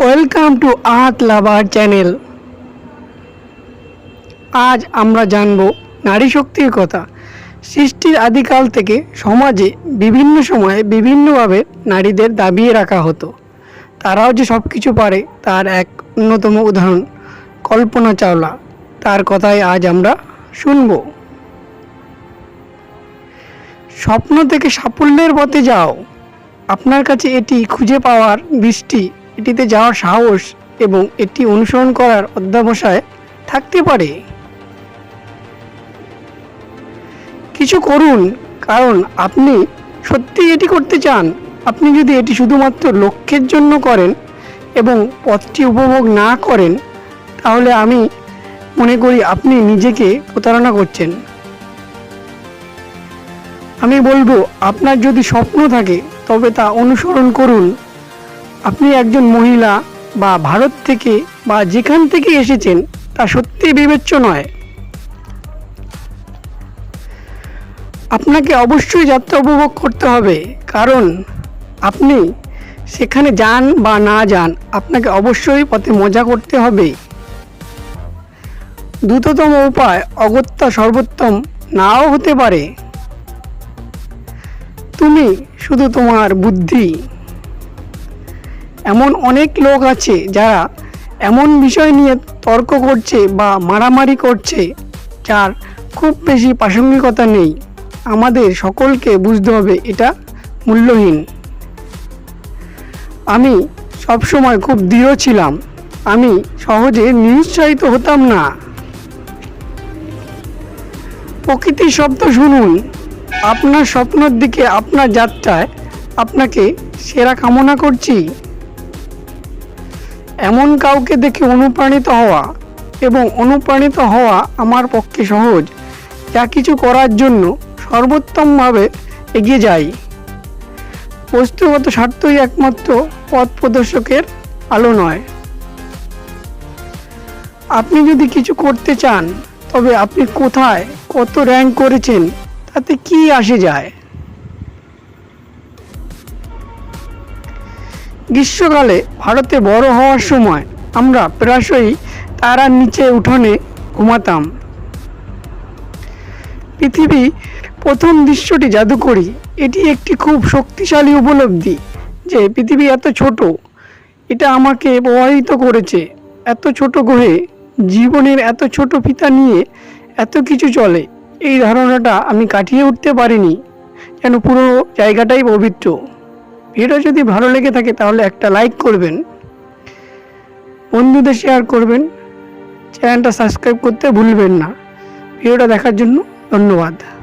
Welcome to art lover channel আজ আমরা জানব নারী শক্তির কথা। সৃষ্টির আদিকাল থেকে সমাজে বিভিন্ন সময়ে বিভিন্নভাবে নারীদের দাবিয়ে রাখা হতো। তারাও যে সব কিছু পারে তার এক অন্যতম উদাহরণ, কল্পনা চাওলা। তার কথাই আজ আমরা শুনব। স্বপ্ন থেকে সাফল্যের পথে যাও। আপনার কাছে এটি খুঁজে পাওয়ার দৃষ্টি এটিতে যাওয়ার সাহস এবং এটি অনুসরণ করার অধ্যাবসায় থাকতে পারে। কিছু করুন, কারণ আপনি সত্যি এটি করতে চান। আপনি যদি এটি শুধুমাত্র লক্ষ্যের জন্য করেন এবং পথটি উপভোগ না করেন, তাহলে আমি মনে করি আপনি নিজেকে প্রতারণা করছেন। আমি বলব, আপনার যদি স্বপ্ন থাকে, তবে তা অনুসরণ করুন। আপনি একজন মহিলা বা ভারত থেকে বা যেখান থেকে এসেছেন, তা সত্যি বিবেচ্য নয়। আপনাকে অবশ্যই যাত্রা উপভোগ করতে হবে, কারণ আপনি সেখানে যান বা না যান, আপনাকে অবশ্যই পথে মজা করতে হবে। দ্রুততম উপায় অগত্যা সর্বোত্তম নাও হতে পারে। তুমি শুধু তোমার বুদ্ধি এমন অনেক লোক আছে যারা এমন বিষয় নিয়ে তর্ক করছে বা মারামারি করছে, যার খুব বেশি প্রাসঙ্গিকতা নেই। আমাদের সকলকে বুঝতে হবে এটা মূল্যহীন। আমি সবসময় খুব দৃঢ় ছিলাম। আমি সহজে নিরুৎসাহিত হতাম না। প্রকৃতির শব্দ শুনুন। আপনার স্বপ্নের দিকে আপনার যাত্রায় আপনাকে সেরা কামনা করছি। এমন কাউকে দেখে অনুপ্রাণিত হওয়া এবং অনুপ্রাণিত হওয়া আমার পক্ষে সহজ। যা কিছু করার জন্য সর্বোত্তমভাবে এগিয়ে যাই। বস্তুগত স্বার্থই একমাত্র পথ প্রদর্শকের আলো নয়। আপনি যদি কিছু করতে চান, তবে আপনি কোথায় কত র্যাঙ্ক করেছেন, তাতে কি আসে যায়? গ্রীষ্মকালে ভারতে বড় হওয়ার সময় আমরা প্রায়শই তারার নিচে উঠোনে ঘুমাতাম। পৃথিবী প্রথম দৃশ্যটি জাদুকরি। এটি একটি খুব শক্তিশালী উপলব্ধি যে পৃথিবী এত ছোট। এটা আমাকে প্রভাবিত করেছে। এত ছোট গ্রহে জীবনের এত ছোট পিতা নিয়ে এত কিছু চলে। এই ধারণাটা আমি কাটিয়ে উঠতে পারিনি। যেন পুরো জায়গাটাই পবিত্র। ভিডিও যদি ভালো লেগে থাকে, তাহলে একটা লাইক করবেন, বন্ধুদের শেয়ার করবেন চ্যানেলটা সাবস্ক্রাইব করতে ভুলবেন না। ভিডিওটা দেখার জন্য ধন্যবাদ।